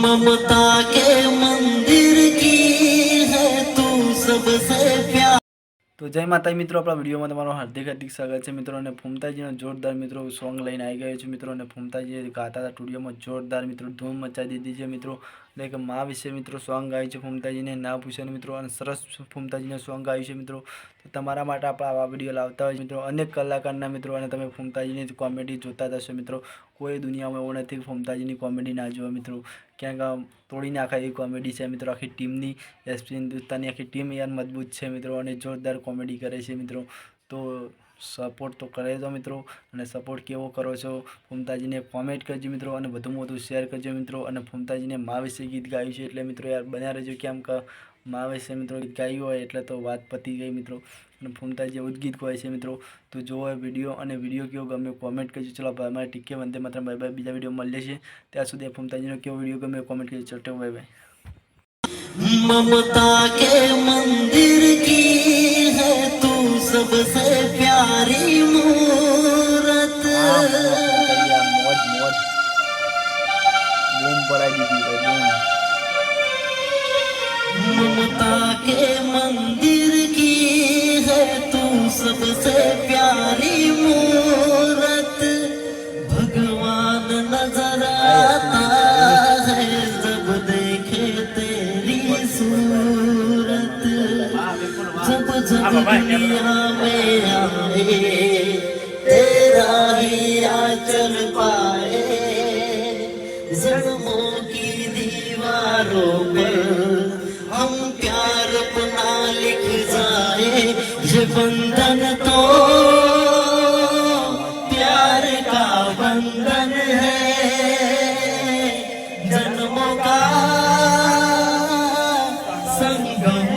ममता के मंदिर की है तू सबसे प्यार તો જય માતા મિત્રો આપણા વિડીયોમાં તમારું હાર્દિક હાર્દિક સ્વાગત છે મિત્રો અને ફૂમતાજીનો જોરદાર મિત્રો સોંગ લઈને આવી ગયો છે મિત્રો અને ફૂમતાજીએ ગાતા હતા સ્ટુડિયોમાં જોરદાર મિત્રો ધૂમ મચાવી દીધી છે મિત્રો એટલે કે મા વિશે મિત્રો સોંગ આવ્યું છે ફૂમતાજીને ના પૂછે મિત્રો અને સરસ ફૂમતાજીને સોંગ આવ્યું છે મિત્રો તો તમારા માટે આપણે આવા વિડીયો લાવતા હોય છે મિત્રો અનેક કલાકારના મિત્રો અને તમે ફૂમતાજીની કોમેડી જોતા જ હશો મિત્રો કોઈ દુનિયામાં એવું નથી ફોમતાજીની કોમેડી ના જોવે મિત્રો. ક્યાંક તોડી નાખે એવી કોમેડી છે મિત્રો. આખી ટીમની એસપી હિન્દુસ્તાનની આખી ટીમ યાર મજબૂત છે મિત્રો અને જોરદાર કોમેડી કરે છે મિત્રો. તો સપોર્ટ તો કરે કરાવી મિત્રો, અને સપોર્ટ કેવો કરો છો? ફૂમતાજીને કોમેન્ટ કરજો મિત્રો, અને વધુમાં વધુ શેર કરજો મિત્રો, અને ફૂમતાજીને મા વિશે ગીત ગાયું છે એટલે મિત્રો યાર બન્યા રહેજો કેમ કે મા વિશે મિત્રો ગીત ગાયું હોય એટલે તો વાત પતી ગઈ મિત્રો. અને ફૂમતાજી એવું જ ગીત ગાય છે મિત્રો. તો જોવો વીડિયો અને વીડિયો કેવો ગમે કોમેન્ટ કરજો. ચલો ભાઈ અમારે ટીકે વંદે માત્ર ભાઈ ભાઈ બીજા વીડિયો મળીએ છીએ. ત્યાં સુધી ફૂમતાજીનો કેવો વીડિયો ગમે કોમેન્ટ કરજો. ચટો બાય બાય મમતા કે મંદિર કી હે તું સબસે प्यारी मूरत હા, ફૂમતાજી, આ મોજ મોજ બૂમ પડાવી દીધી ભાઈ બૂમ ममता के मंदिर की है तू सबसे प्यारी मूरत भगवान नजर आता जब दुनिया में आए तेरा ही आचल पाए जन्मों की दीवारों पर हम प्यार अपना लिख जाए ये बंधन तो प्यार का बंधन है जन्मों का संगम